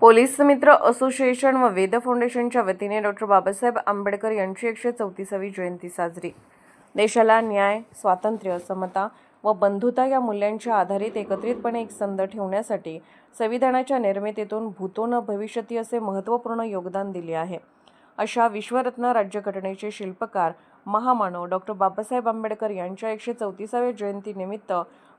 Police मित्र association व वेद फाउंडेशनच्या वतीने डॉक्टर बाबासाहेब आंबेडकर यांची एकशे चौतीसावी जयंती साजरी. देशाला न्याय स्वातंत्र्य समता व बंधुता या मूल्यांच्या आधारित एकत्रितपणे एक संध ठेवण्यासाठी संविधानाच्या निर्मितीतून भूतो न भविष्यती असे महत्त्वपूर्ण योगदान दिले आहे. अशा विश्वरत्न राज्यघटनेचे शिल्पकार महामानव डॉक्टर बाबासाहेब आंबेडकर यांच्या एकशे चौतीसाव्या जयंतीनिमित्त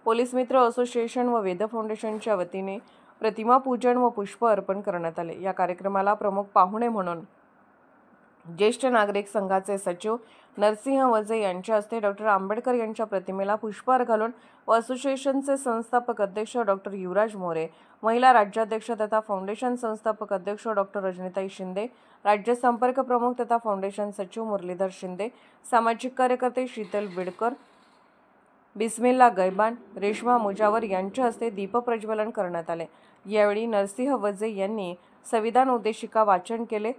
पोलीस मित्र असोसिएशन व वेद फाउंडेशनच्या वतीने प्रतिमा पूजन व पुष्प अर्पण करण्यात आले. या कार्यक्रमाला प्रमुख पाहुणे म्हणून ज्येष्ठ नागरिक संघाचे सचिव नरसिंह वजे यांच्या हस्ते डॉक्टर आंबेडकर यांच्या प्रतिमेला पुष्पहार घालून व असोसिएशनचे संस्थापक अध्यक्ष डॉक्टर युवराज मोरे महिला राज्याध्यक्ष तथा फाउंडेशन संस्थापक अध्यक्ष डॉक्टर रजनीताई शिंदे राज्य संपर्क प्रमुख तथा फाउंडेशन सचिव मुरलीधर शिंदे सामाजिक कार्यकर्ते शीतल बिडकर बिस्मिल्ला गैबान रेश्मा मुजावर यांच्या हस्ते दीपप्रज्वलन करण्यात आले. यावेळी नरसिंह वजे यांनी संविधान उद्देशिका वाचन केले.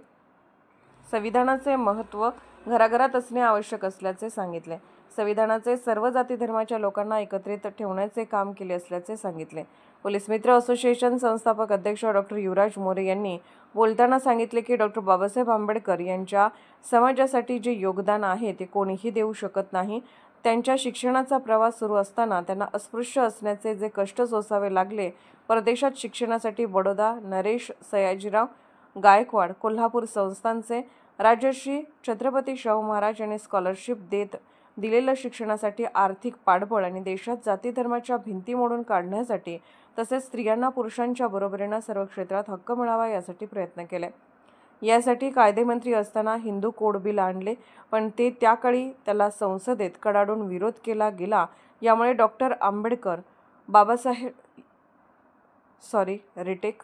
संविधानाचे महत्त्व घराघरात असणे आवश्यक असल्याचे सांगितले. संविधानाचे सर्व जाती धर्माच्या लोकांना एकत्रित ठेवण्याचे काम केले असल्याचे सांगितले. पोलीस मित्र असोसिएशन संस्थापक अध्यक्ष डॉक्टर युवराज मोरे यांनी बोलताना सांगितले की डॉक्टर बाबासाहेब आंबेडकर यांच्या समाजासाठी जे योगदान आहे ते कोणीही देऊ शकत नाही. त्यांच्या शिक्षणाचा प्रवास सुरू असताना त्यांना अस्पृश्य असण्याचे जे कष्ट सोसावे लागले परदेशात शिक्षणासाठी बडोदा नरेश सयाजीराव गायकवाड कोल्हापूर संस्थांचे राजर्षी छत्रपती शाहू महाराज यांनी स्कॉलरशिप देत दिलेलं शिक्षणासाठी आर्थिक पाठबळ आणि देशात जाती धर्माच्या भिंती मोडून काढण्यासाठी तसेच स्त्रियांना पुरुषांच्या बरोबरीनं सर्व क्षेत्रात हक्क मिळावा यासाठी प्रयत्न केले. यासाठी कायदेमंत्री असताना हिंदू कोड बिल आणले पण ते त्याकाळी त्याला संसदेत कडाडून विरोध केला गेला. यामुळे doctor Ambedkar Babasaheb sorry retake.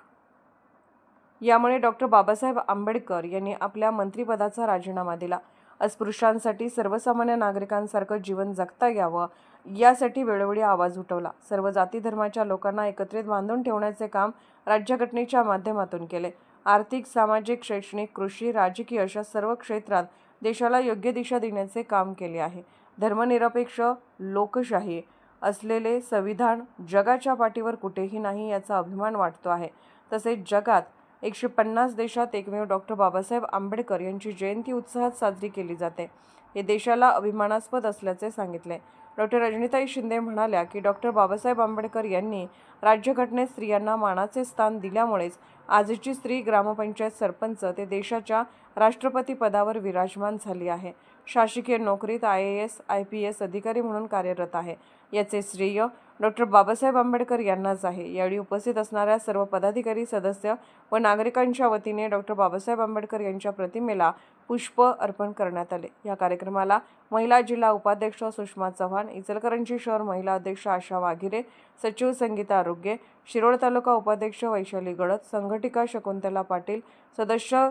यामुळे डॉक्टर बाबासाहेब आंबेडकर यांनी आपल्या मंत्रिपदाचा राजीनामा दिला. अस्पृश्यांसाठी सर्वसामान्य नागरिकांसारखं जीवन जगता यावं यासाठी वेळोवेळी आवाज उठवला. सर्व जाती धर्माच्या लोकांना एकत्रित बांधून ठेवण्याचे काम राज्यघटनेच्या माध्यमातून केले. आर्थिक सामाजिक शैक्षणिक कृषी राजकीय अशा सर्व क्षेत्रात देशाला योग्य दिशा देण्याचे काम केले आहे. धर्मनिरपेक्ष लोकशाही असलेले संविधान जगाच्या पाठीवर कुठेही नाही याचा अभिमान वाटतो आहे. तसेच जगात एकशे पन्नास देशात एकमेव डॉक्टर बाबासाहेब आंबेडकर यांची जयंती उत्साहात साजरी केली जाते. हे देशाला अभिमानास्पद असल्याचे सांगितले. डॉक्टर रजनीताई शिंदे म्हणाल्या की डॉक्टर बाबासाहेब आंबेडकर यांनी राज्यघटनेत स्त्रियांना मानाचे स्थान दिल्यामुळेच आजची स्त्री ग्रामपंचायत सरपंच ते देशाच्या राष्ट्रपती पदावर विराजमान झाली आहे. शासकीय नोकरीत I A S I P S अधिकारी म्हणून कार्यरत आहे. याचे श्रेय डॉक्टर बाबासाहेब आंबेडकर यांनाच आहे. यावेळी उपस्थित असणाऱ्या सर्व पदाधिकारी सदस्य व नागरिकांच्या वतीने डॉक्टर बाबासाहेब आंबेडकर यांच्या प्रतिमेला पुष्प अर्पण करण्यात आले. या कार्यक्रमाला महिला जिल्हा उपाध्यक्ष सुषमा चव्हाण इचलकरंजी शहर महिला अध्यक्ष आशा वाघिरे सचिव संगीता आरोग्य शिरोळ तालुका उपाध्यक्ष वैशाली गडत संघटिका शकुंतला पाटील सदस्य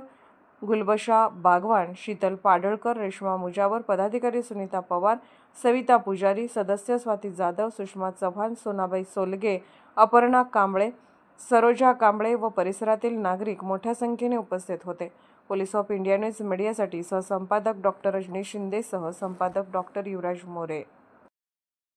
गुलबशा बागवान शीतल पाडळकर रेश्मा मुजावर पदाधिकारी सुनीता पवार सविता पुजारी सदस्य स्वाती जाधव सुषमा चव्हाण सोनाबाई सोलगे अपर्णा कांबळे सरोजा कांबळे व परिसरातील नागरिक मोठ्या संख्येने उपस्थित होते. पोलीस ऑफ इंडिया न्यूज मीडियासाठी सहसंपादक डॉक्टर रजनी शिंदेसह संपादक डॉक्टर युवराज मोरे.